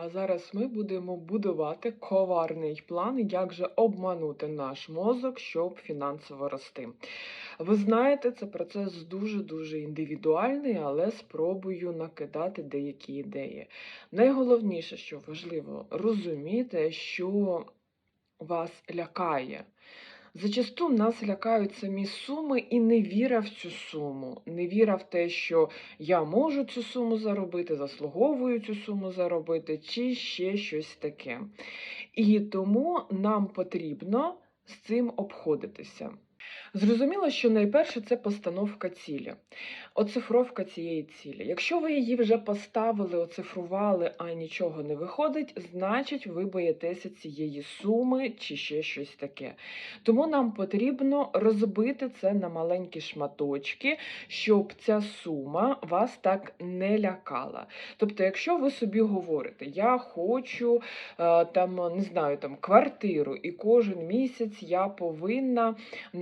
А зараз ми будемо будувати коварний план, як же обманути наш мозок, щоб фінансово рости. Ви знаєте, це процес дуже-дуже індивідуальний, але спробую накидати деякі ідеї. Найголовніше, що важливо, розуміти, що вас лякає. Зачасту нас лякають самі суми і невіра в цю суму, невіра в те, що я можу цю суму заробити, заслуговую цю суму заробити, чи ще щось таке. І тому нам потрібно з цим обходитися. Зрозуміло, що найперше це постановка цілі, оцифровка цієї цілі. Якщо ви її вже поставили, оцифрували, а нічого не виходить, значить ви боїтеся цієї суми чи ще щось таке. Тому нам потрібно розбити це на маленькі шматочки, щоб ця сума вас так не лякала. Тобто, якщо ви собі говорите, я хочу е, там, не знаю, там квартиру, і кожен місяць я повинна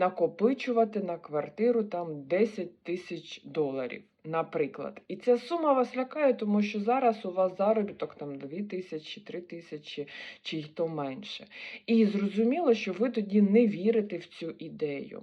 накопичувати на квартиру там 10 тисяч доларів, наприклад. І ця сума вас лякає, тому що зараз у вас заробіток там 2 тисячі, 3 тисячі чи й то менше. І зрозуміло, що ви тоді не вірите в цю ідею.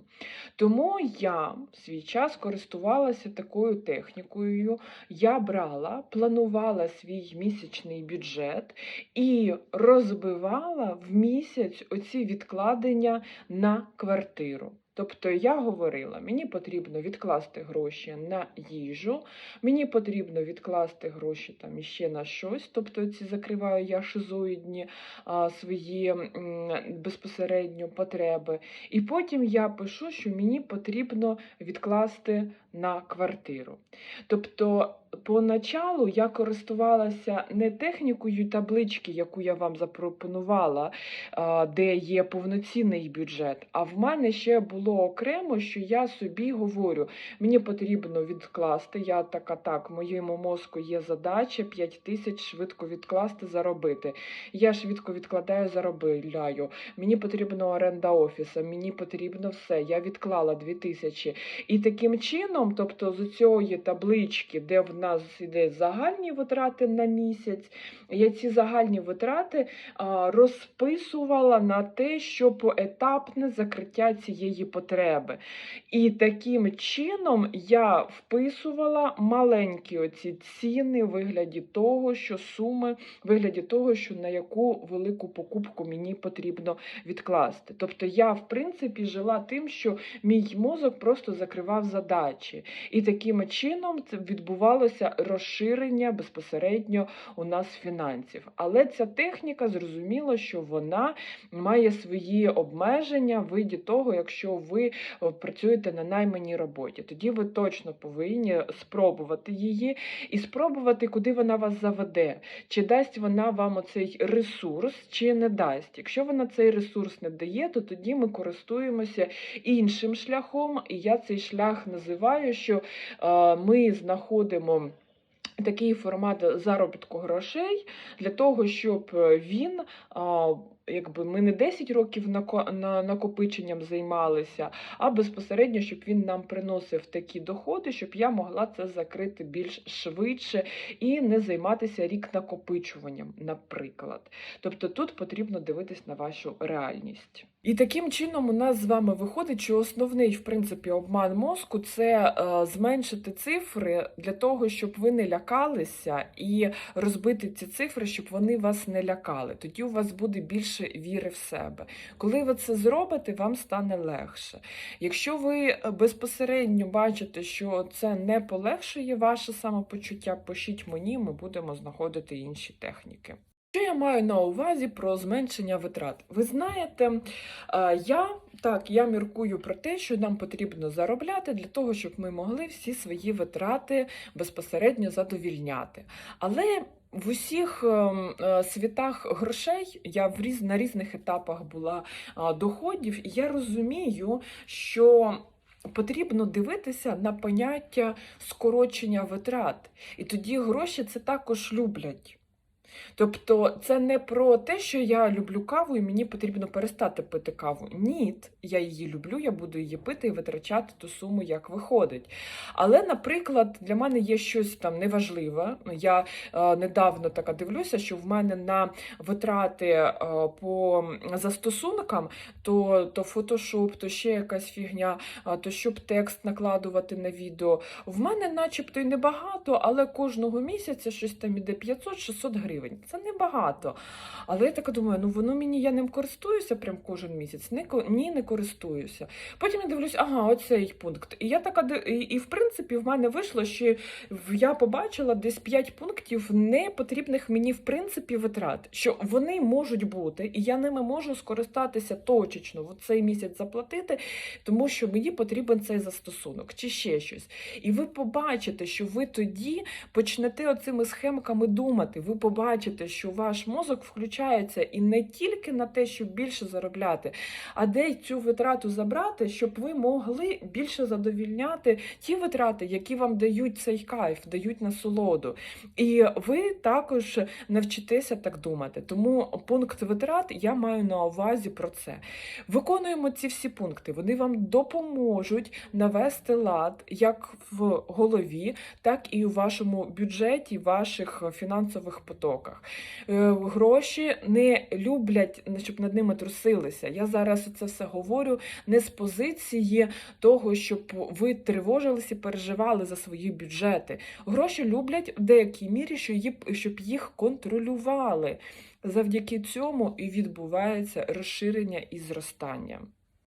Тому я в свій час користувалася такою технікою. Я брала, планувала свій місячний бюджет і розбивала в місяць оці відкладення на квартиру. Тобто я говорила, мені потрібно відкласти гроші на їжу, мені потрібно відкласти гроші там іще на щось. Тобто ці закриваю я шизоїдні а, свої м, безпосередньо потреби. І потім я пишу, що мені потрібно відкласти на квартиру. Тобто, поначалу я користувалася не технікою таблички, яку я вам запропонувала, де є повноцінний бюджет. А в мене ще було окремо, що я собі говорю, мені потрібно відкласти. Я така, так, моєму мозку є задача 5 тисяч швидко відкласти, заробити. Я швидко відкладаю, заробляю. Мені потрібна оренда офіса, мені потрібно все. Я відклала 2 тисячі. І таким чином, тобто з цієї таблички, де в нас іде загальні витрати на місяць, я ці загальні витрати розписувала на те, що поетапне закриття цієї потреби. І таким чином я вписувала маленькі оці ціни в вигляді того, що суми, в вигляді того, що на яку велику покупку мені потрібно відкласти. Тобто я, в принципі, жила тим, що мій мозок просто закривав задачі. І таким чином відбувалося розширення безпосередньо у нас фінансів. Але ця техніка зрозуміло, що вона має свої обмеження в виді того, якщо ви е, працюєте на найманій роботі, тоді ви точно повинні спробувати її і спробувати, куди вона вас заведе. Чи дасть вона вам оцей ресурс, чи не дасть. Якщо вона цей ресурс не дає, то тоді ми користуємося іншим шляхом. І я цей шлях називаю, що е, ми знаходимо. Такий формат заробітку грошей для того, щоб е, він, а, якби ми не 10 років накопиченням займалися, а безпосередньо, щоб він нам приносив такі доходи, щоб я могла це закрити більш швидше і не займатися рік накопичуванням, наприклад. Тобто тут потрібно дивитись на вашу реальність. І таким чином у нас з вами виходить, що основний, в принципі, обман мозку це е, зменшити цифри для того, щоб ви не лякалися, і розбити ці цифри, щоб вони вас не лякали. Тоді у вас буде більше віри в себе. Коли ви це зробите, вам стане легше. Якщо ви е, безпосередньо бачите, що це не полегшує ваше самопочуття, пишіть мені, ми будемо знаходити інші техніки. Що я маю на увазі про зменшення витрат? Ви знаєте, я так я міркую про те, що нам потрібно заробляти для того, щоб ми могли всі свої витрати безпосередньо задовільняти. Але в усіх ем, е, світах грошей я в різ, на різних етапах була доходів, і я розумію, що потрібно дивитися на поняття скорочення витрат. І тоді гроші це також люблять. Тобто це не про те, що я люблю каву і мені потрібно перестати пити каву. Ні, я її люблю, я буду її пити і витрачати ту суму, як виходить. Але, наприклад, для мене є щось там неважливе. Я е, недавно така дивлюся, що в мене на витрати е, по застосункам, то, то Photoshop, то ще якась фігня, а, то щоб текст накладувати на відео. В мене начебто й небагато, але кожного місяця щось там іде 500-600 гривень. Це небагато. Але я така думаю, ну воно мені я ним користуюся прям кожен місяць. Ні, не користуюся. Потім я дивлюсь, ага, оцей пункт. І я така і, і в принципі в мене вийшло, що я побачила десь 5 пунктів непотрібних мені в принципі витрат, що вони можуть бути, і я ними можу скористатися точечно в цей місяць заплатити, тому що мені потрібен цей застосунок чи ще щось. І ви побачите, що ви тоді почнете оцими схемками думати. Ви побачите, що ваш мозок включається і не тільки на те, щоб більше заробляти, а де цю витрату забрати, щоб ви могли більше задовільняти ті витрати, які вам дають цей кайф, дають насолоду. І ви також навчитеся так думати. Тому пункт витрат я маю на увазі про це. Виконуємо ці всі пункти. Вони вам допоможуть навести лад як в голові, так і у вашому бюджеті, ваших фінансових потоках. Е, Гроші не люблять, щоб над ними трусилися. Я зараз це все говорю не з позиції того, щоб ви тривожилися і переживали за свої бюджети. Гроші люблять в деякій мірі, щоб їх контролювали. Завдяки цьому і відбувається розширення і зростання.